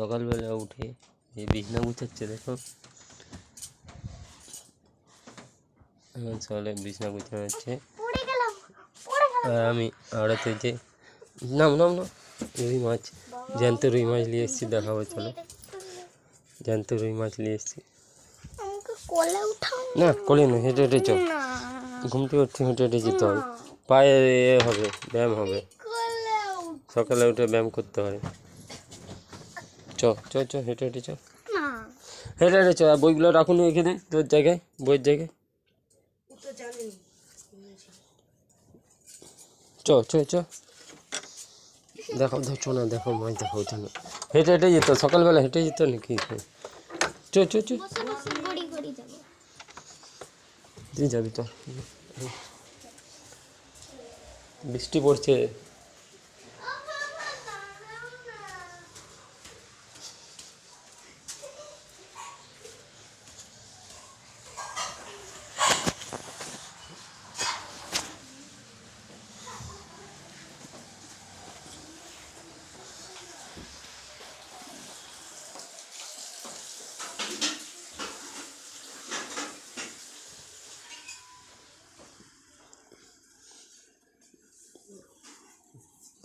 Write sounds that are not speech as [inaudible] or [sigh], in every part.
সকালবেলা উঠে যে বিছনা গুছাচ্ছে দেখো। এখন সকালে বিছনা গুছানো হচ্ছে। আর আমি আড়াতে যে নাম নাম না রুই মাছ জ্যান্ত রুই মাছ নিয়ে এসেছি দেখাবো চলো। জ্যান্ত রুই মাছ নিয়ে এসেছি। না কোলে না হেঁটে হেঁটে চল। না। ঘুমতে উঠতে হেঁটে হেঁটে যেতে হয় পায়ে হবে ব্যায়াম হবে। সকালে উঠে ব্যায়াম করতে হয় চ চ চ হেঁটে হেঁটে চ। হেঁটে হেঁটে চ বইগুলো রাখুন এখানে তোর জায়গায় বইয়ের জায়গায়। চ চ চ। দেখো দেখো না দেখো মাছ দেখো ওখানে হেঁটে হেঁটে যেত সকালবেলা হেঁটে যেত নাকি? চ চ চ। তুই যাবি তো। বৃষ্টি পড়ছে।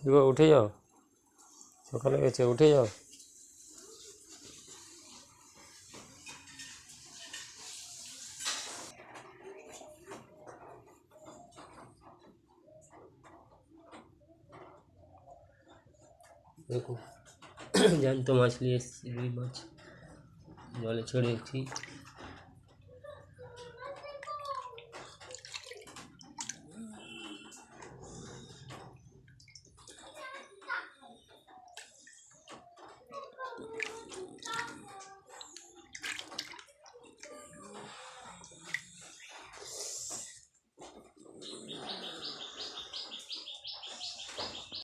এবার উঠে যাও। সকালে গেছে, উঠে যাও। দেখো, [clears throat] জ্যান্ত মাছ নিয়ে এসেছি, রুই মাছ। জলে ছেড়েছি